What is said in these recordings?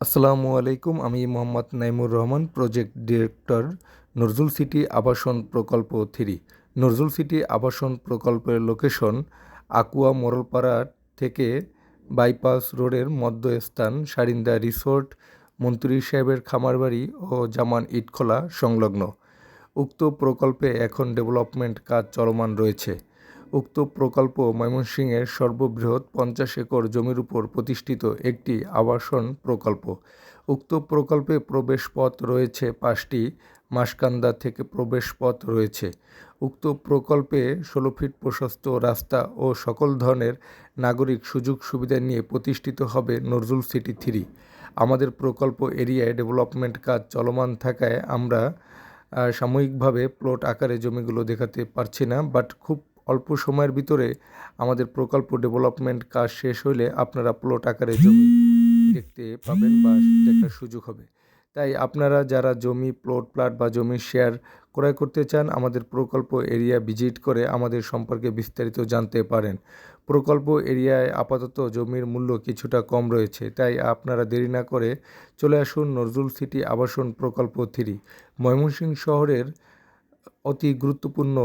আসসালামু আলাইকুম, আমি Mohammad Naimur Rahman, project director Nazrul city আবাসন প্রকল্প থ্রি। নজরুল সিটি আবাসন প্রকল্পের লোকেশন আকুয়া মোরলপাড়া থেকে বাইপাস রোডের মধ্যস্থান সারিন্দা রিসোর্ট, মন্ত্রী সাহেবের খামারবাড়ি ও জামান ইটখোলা সংলগ্ন। উক্ত প্রকল্পে এখন ডেভেলপমেন্ট কাজ চলমান রয়েছে। উক্ত প্রকল্প ময়মনসিংহের সর্ববৃহৎ পঞ্চাশ একর জমির উপর প্রতিষ্ঠিত একটি আবাসন প্রকল্প। উক্ত প্রকল্পে প্রবেশপথ রয়েছে পাঁচটি, মাসকান্দা থেকে প্রবেশপথ রয়েছে। উক্ত প্রকল্পে ষোলো ফিট প্রশস্ত রাস্তা ও সকল ধরনের নাগরিক সুযোগ সুবিধা নিয়ে প্রতিষ্ঠিত হবে নজরুল সিটি থ্রি। আমাদের প্রকল্প এরিয়ায় ডেভেলপমেন্ট কাজ চলমান থাকায় আমরা সাময়িকভাবে প্লট আকারে জমিগুলো দেখাতে পারছি না, বাট খুব অল্প সময়ের ভিতরে আমাদের প্রকল্প ডেভেলপমেন্ট কাজ শেষ হলে আপনারা প্লট আকারে জমি দেখতে পাবেন বা দেখার সুযোগ হবে। তাই আপনারা যারা জমি প্লট প্লাট বা জমির শেয়ার ক্রয় করতে চান, আমাদের প্রকল্প এরিয়া ভিজিট করে আমাদের সম্পর্কে বিস্তারিত জানতে পারেন। প্রকল্প এরিয়ায় আপাতত জমির মূল্য কিছুটা কম রয়েছে, তাই আপনারা দেরি না করে চলে আসুন নজরুল সিটি আবাসন প্রকল্প থ্রি। ময়মনসিংহ শহরের অতি গুরুত্বপূর্ণ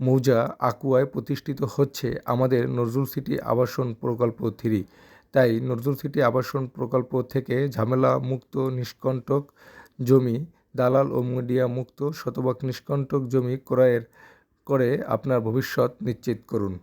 মৌজা আকুয়ায় প্রতিষ্ঠিত হচ্ছে আমাদের নজরুল সিটি আবাসন প্রকল্প থ্রি। তাই নজরুল সিটি আবাসন প্রকল্প থেকে ঝামেলা মুক্ত নিষ্কণ্টক জমি, দালাল ও মিডিয়া মুক্ত শতভাগ নিষ্কণ্টক জমি ক্রয়ের করে আপনার ভবিষ্যৎ নিশ্চিত করুন।